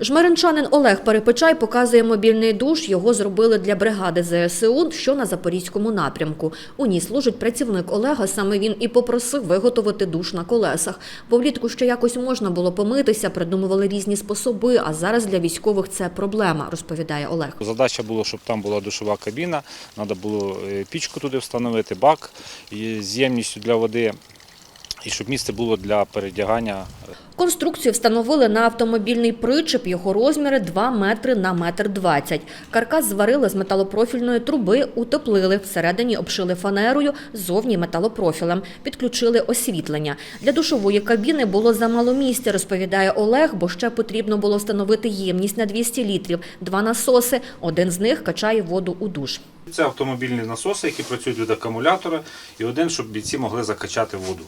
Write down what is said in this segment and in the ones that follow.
Жмеринчанин Олег Перепечай показує мобільний душ. Його зробили для бригади ЗСУ, що на Запорізькому напрямку. У ній служить працівник Олега. Саме він і попросив виготовити душ на колесах. Бо влітку ще якось можна було помитися, придумували різні способи. А зараз для військових це проблема, розповідає Олег. Задача була, щоб там була душова кабіна, треба було е, пічку туди встановити, бак з ємністю для води, і щоб місце було для передягання Конструкцію встановили на автомобільний причеп. Його розміри 2 метри на метр 20. Каркас зварили з металопрофільної труби, утеплили. Всередині обшили фанерою, зовні металопрофілем. Підключили освітлення. Для душової кабіни було замало місця, розповідає Олег, бо ще потрібно було встановити ємність на 200 літрів. Два насоси. Один з них качає воду у душ. Це автомобільні насоси, які працюють від акумулятора, і один, щоб бійці могли закачати воду.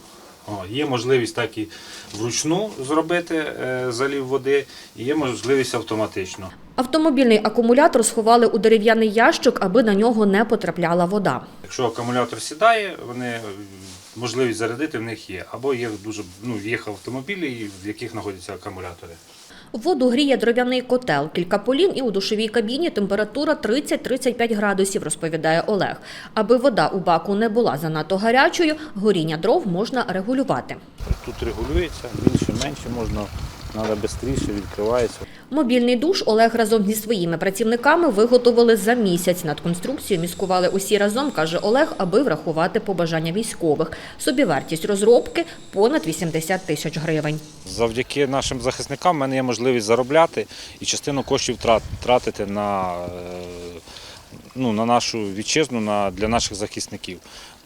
О, є можливість так і вручну зробити е, залів води, і є можливість автоматично. Автомобільний акумулятор сховали у дерев'яний ящик, аби на нього не потрапляла вода. Якщо акумулятор сідає, вони е, можливість зарядити в них є. Або є дуже ну, є автомобілі, в яких знаходяться акумулятори. Воду гріє дров'яний котел, кілька полін і у душовій кабіні температура 30-35 градусів, розповідає Олег. Аби вода у баку не була занадто гарячою, горіння дров можна регулювати. Тут регулюється, більше менше можна, треба швидше, відкривається. Мобільний душ Олег разом зі своїми працівниками виготовили за місяць. Над конструкцією міскували усі разом, каже Олег, аби врахувати побажання військових. Собівартість розробки – понад 80 тисяч гривень. Завдяки нашим захисникам в мене є можливість заробляти і частину коштів тратити на, е, ну, на нашу вітчизну, на, для наших захисників.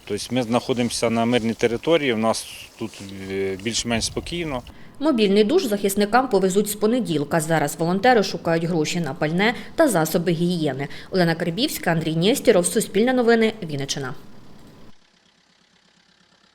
Тобто ми знаходимося на мирній території, у нас тут е, більш-менш спокійно. Мобільний душ захисникам повезуть з понеділка. Зараз волонтери шукають гроші на пальне та засоби гігієни. Олена Карбівська, Андрій Нєстіров, Суспільне новини, Вінниччина.